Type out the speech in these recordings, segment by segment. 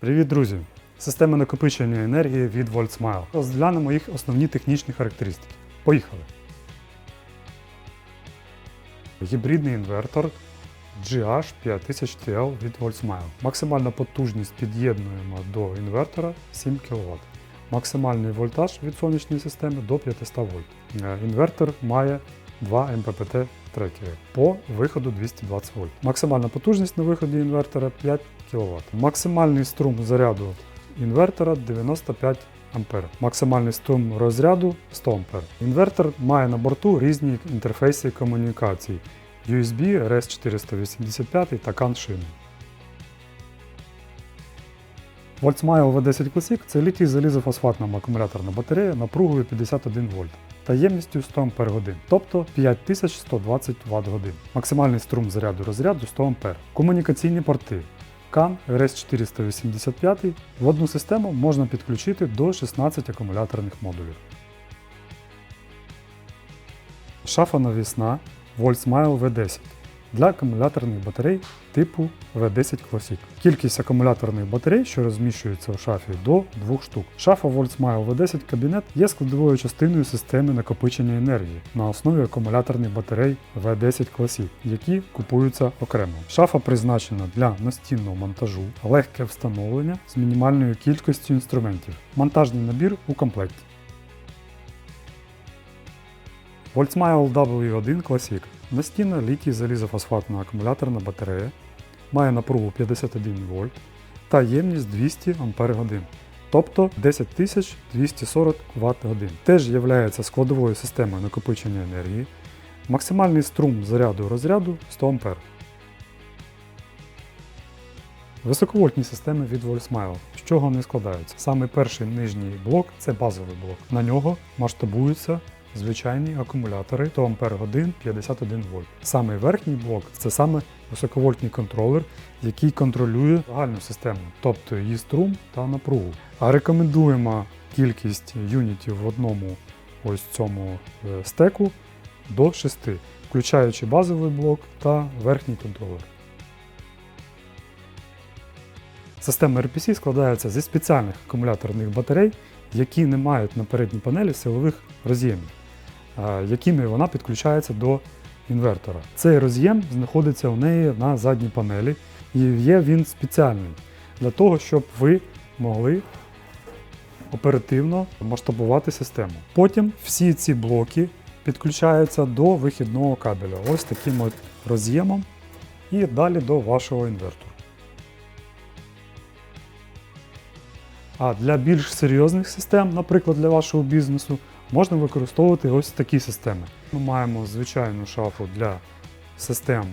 Привіт, друзі! Система накопичення енергії від VoltSmile. Розглянемо їх основні технічні характеристики. Поїхали! Гібридний інвертор GH5000TL від VoltSmile. Максимальна потужність під'єднуємо до інвертора 7 кВт. Максимальний вольтаж від сонячної системи до 500 вольт. Е, Інвертор має 2 МППТ трекери по виходу 220 вольт. Максимальна потужність на виході інвертора 5 кВт. Максимальний струм заряду інвертора 95 А. Максимальний струм розряду 100 А. Інвертор має на борту різні інтерфейси комунікацій USB, RS485 та CAN шини. Voltsmile V10 Classic це літій залізофосфатна акумуляторна батарея напругою 51 вольт та ємністю 100 Ах, тобто 5120 Вт-годин. Максимальний струм заряду розряду 100 А. Комунікаційні порти CAN RS485 в одну систему можна підключити до 16 акумуляторних модулів. Шафа навісна Volksmile V10 для акумуляторних батарей типу V10 Classic. Кількість акумуляторних батарей, що розміщуються у шафі, до 2 штук. Шафа Voltsmile V10 кабінет є складовою частиною системи накопичення енергії на основі акумуляторних батарей V10 Classic, які купуються окремо. Шафа призначена для настінного монтажу, легке встановлення з мінімальною кількістю інструментів. Монтажний набір у комплекті. Voltsmile W1 Classic настінна літій залізофосфатна акумуляторна батарея, має напругу 51 вольт та ємність 200 Ах, тобто 10240 Вт-годин. Теж є складовою системою накопичення енергії. Максимальний струм заряду розряду 100 А. Високовольтні системи від Voltsmile. З чого вони складаються? Саме перший нижній блок це базовий блок. На нього масштабуються звичайні акумулятори 100 Ах 51 вольт. Саме верхній блок це саме високовольтний контролер, який контролює загальну систему, тобто її струм та напругу. А рекомендуємо кількість юнітів в одному ось цьому е, стеку до 6, включаючи базовий блок та верхній контролер. Система RPC складається зі спеціальних акумуляторних батарей, які не мають на передній панелі силових роз'ємів, якими вона підключається до інвертора. Цей роз'єм знаходиться у неї на задній панелі, і є він спеціальний для того, щоб ви могли оперативно масштабувати систему. Потім всі ці блоки підключаються до вихідного кабеля, ось таким от роз'ємом, і далі до вашого інвертору. А для більш серйозних систем, наприклад, для вашого бізнесу, можна використовувати ось такі системи. Ми маємо звичайну шафу для систем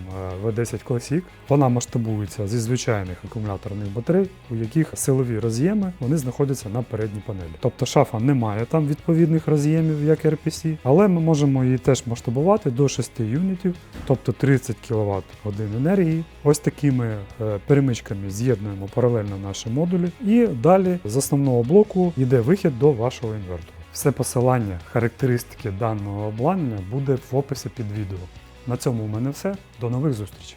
е, V10 Classic. Вона масштабується зі звичайних акумуляторних батарей, у яких силові роз'єми вони знаходяться на передній панелі. Тобто шафа не має там відповідних роз'ємів, як RPC, але ми можемо її теж масштабувати до 6 юнітів, тобто 30 кВт годин енергії. Ось такими е, перемичками з'єднуємо паралельно наші модулі, і далі з основного блоку йде вихід до вашого інвертору. Все посилання, характеристики даного обладнання буде в описі під відео. На цьому у мене все. До нових зустрічей!